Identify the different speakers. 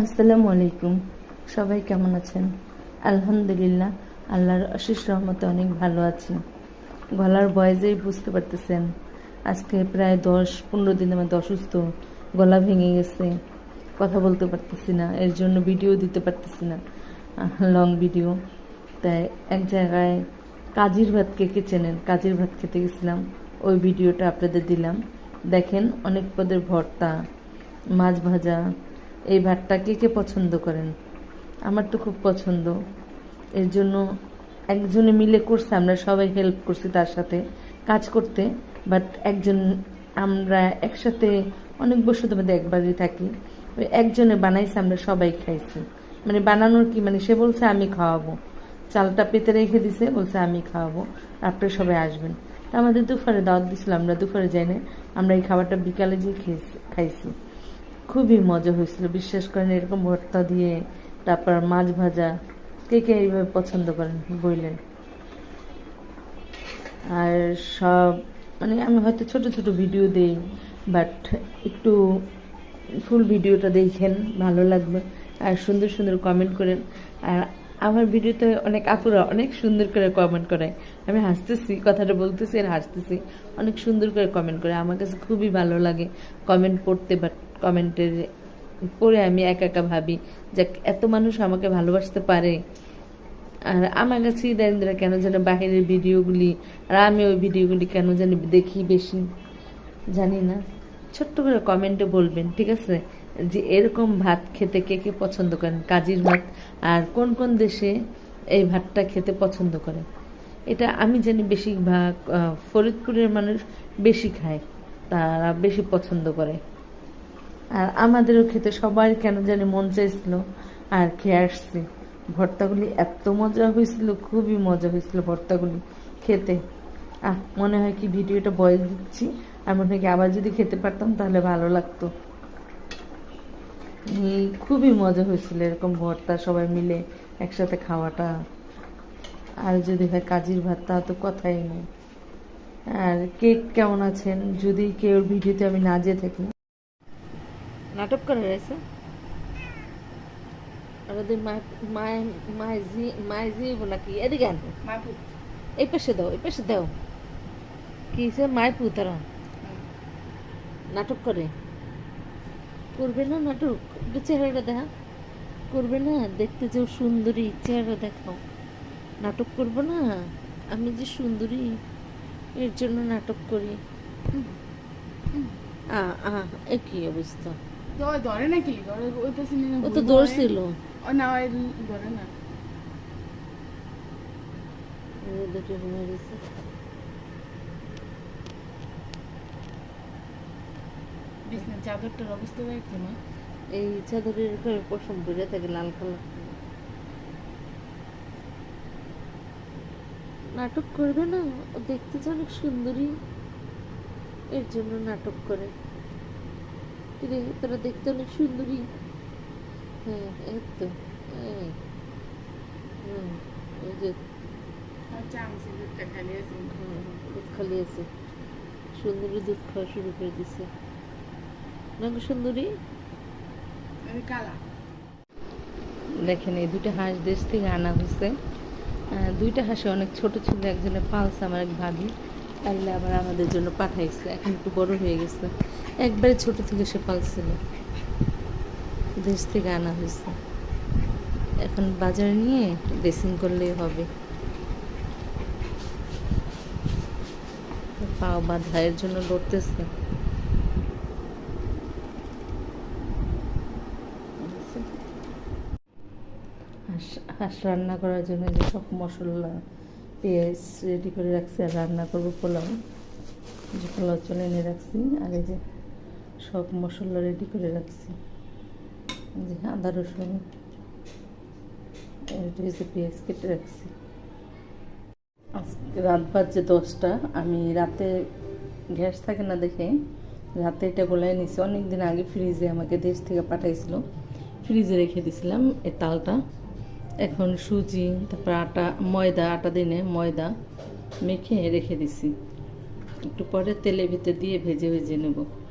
Speaker 1: আসসালামু আলাইকুম। সবাই কেমন আছেন? আলহামদুলিল্লাহ, আল্লাহর অশেষ রহমতে অনেক ভালো আছি। গলার বয়সেই বুঝতে পারতেছেন। আজকে প্রায় দশ, পনেরো দিন আমার অসুস্থ, গলা ভেঙে গেছে। কথা বলতে পারতেছি না, এর জন্য ভিডিও দিতে পারতেছি না। Long video. তাই এক জায়গায় কাজির ভাত কে কে চেনেন? কাজির ভাত খেতে গেছিলাম। ওই ভিডিওটা আপনাদের দিলাম। দেখেন, অনেক পদের ভর্তা, মাছ ভাজা এই ভাতটা কে কে পছন্দ করেন? আমার তো খুব পছন্দ। এর জন্য একজনে মিলে করছে, আমরা সবাই হেল্প করছি তার সাথে কাজ করতে। বাট একজন, আমরা একসাথে অনেক বছর মধ্যে একবারই থাকি। ওই একজনে বানাইছে, আমরা সবাই খাইছি। মানে বানানোর কি মানে সে বলছে, আমি খাওয়াবো। চালটা পেতে রেখে দিছে, বলছে, আমি খাওয়াবো। আপনারা সবাই আসবেন। তা আমাদের দুপুরে দাওয়াত দিছিল, আমরা দুপুরে যাই না আমরা এই খাবারটা বিকালে যেয়ে খেয়েছি, খাইছি। খুবই মজা হয়েছিল। বিশ্বাস করেন এরকম ভর্তা দিয়ে, তারপর মাছ ভাজা। কে কে এইভাবে পছন্দ করেন বললেন আর সব মানে আমি হয়তো ছোট ছোট ভিডিও দেই, বাট একটু ফুল ভিডিওটা দেখেন, ভালো লাগবে। আর সুন্দর সুন্দর কমেন্ট করেন। আর আমার ভিডিওতে অনেক আপুরা অনেক সুন্দর করে কমেন্ট করে। আমি হাসতেছি, কথাটা বলতেছি আর হাসতেছি। অনেক সুন্দর করে কমেন্ট করে। আমার কাছে খুবই ভালো লাগে কমেন্ট পড়তে বাট কমেন্টের পড়ে আমি একা একা ভাবি যে এত মানুষ আমাকে ভালোবাসতে পারে। আর আমার কাছে ইদারিন্দ্রা কেন যেন বাহিরের ভিডিওগুলি আর আমি ওই ভিডিওগুলি কেন জানি দেখি বেশি, জানি না। ছোট্ট করে কমেন্টে বলবেন, ঠিক আছে? যে এরকম ভাত খেতে কে কে পছন্দ করেন? কাজির ভাত আর কোন কোন দেশে এই ভাতটা খেতে পছন্দ করে? এটা আমি জানি বেশিরভাগ ফরিদপুরের মানুষ বেশি খায়, তারা বেশি পছন্দ করে। আর আমাদেরও খেতে সবার কেন জানি মন চাইছিল আর খেয়ে আসছি। ভর্তাগুলি এত মজা হয়েছিল, খুবই মজা হয়েছিল ভর্তাগুলি খেতে। আহ, মনে হয় কি ভিডিওটা বয়স দিচ্ছি। আর মনে হয় আবার যদি খেতে পারতাম তাহলে ভালো লাগতো। খুবই মজা হয়েছিল এরকম ভর্তা সবাই মিলে একসাথে খাওয়াটা। আর যদি হয় কাজির ভাত তা তো কথাই নেই। আর কেক কেমন আছেন? যদি কেউ ভিডিওতে আমি না যেয়ে থাকি। নাটক করে রয়েছে ওদের মায় জি নাকি এদিকে আনব এই পাশে দাও এই পাশে দাও। কি সে মায় পুতারা নাটক করে। করবে না নাটক? একটু চেহারাটা দেখা। করবে না? দেখতে যে সুন্দরী চেহারা দেখাও। নাটক করব না? আমি যে সুন্দরী এর জন্য নাটক করি। আ আ এ কি অবস্থা?
Speaker 2: ধরে ধরে নাকি ধরে ওই তো চিনি
Speaker 1: ও তো দৌড়ছিল
Speaker 2: ও না ওই ধরে না।
Speaker 1: দুটো রুমে গেছে
Speaker 2: বিছনার চাদরটার অবস্থা দেখছ না
Speaker 1: এই চাদরের উপরে পশম পড়ে থাকে লাল কালার। নাটক করবে না? ও দেখতে যে অনেক সুন্দরী। এর জন্য নাটক করে কিরে। তোরা দেখতে অনেক সুন্দরী। হ্যাঁ এই তো এই হুম এই যে।
Speaker 2: আচ্ছা
Speaker 1: দুধ খালি আছে সুন্দরী দুধ খাওয়া শুরু করে দিছে। না সুন্দরী?
Speaker 2: কালা।
Speaker 1: দেখেন এই দুটো হাঁস দেশ থেকে আনা হয়েছে দুইটা হাঁসে অনেক ছোট ছিল একজনে পালছে আমার এক ভাবি তাহলে আবার আমাদের জন্য পাঠাইছে। এখন একটু বড় হয়ে গেছে। একবারে ছোট থেকে সে পালছিল। দেশ থেকে আনা হয়েছে। এখন বাজারে নিয়ে ড্রেসিং করলেই হবে। পাও বাঁধা এর জন্য লড়তেছে। হাঁস রান্না করার জন্য যে সব মশলা পেঁয়াজ রেডি করে রাখছি আর রান্না করব পোলাও। যে পোলাও চলে এনে রাখছি। আর এই যে সব মশলা রেডি করে রাখছি। যে আদা, রসুন হচ্ছে পেঁয়াজ কেটে রাখছি। আজকে রাত বাজছে দশটা। আমি রাতে গ্যাস থাকে না দেখে রাতে এটা গোলায় নিছি। অনেক দিন আগে ফ্রিজে আমাকে দেশ থেকে পাঠাইছিল। ফ্রিজে রেখে দিছিলাম এই তালটা। এখন সুজি, তারপর আটা, ময়দা, আটা দিনে ময়দা মেখে রেখে দিছি। একটু পরে তেলের ভিতরে দিয়ে ভেজে ভেজে নেব।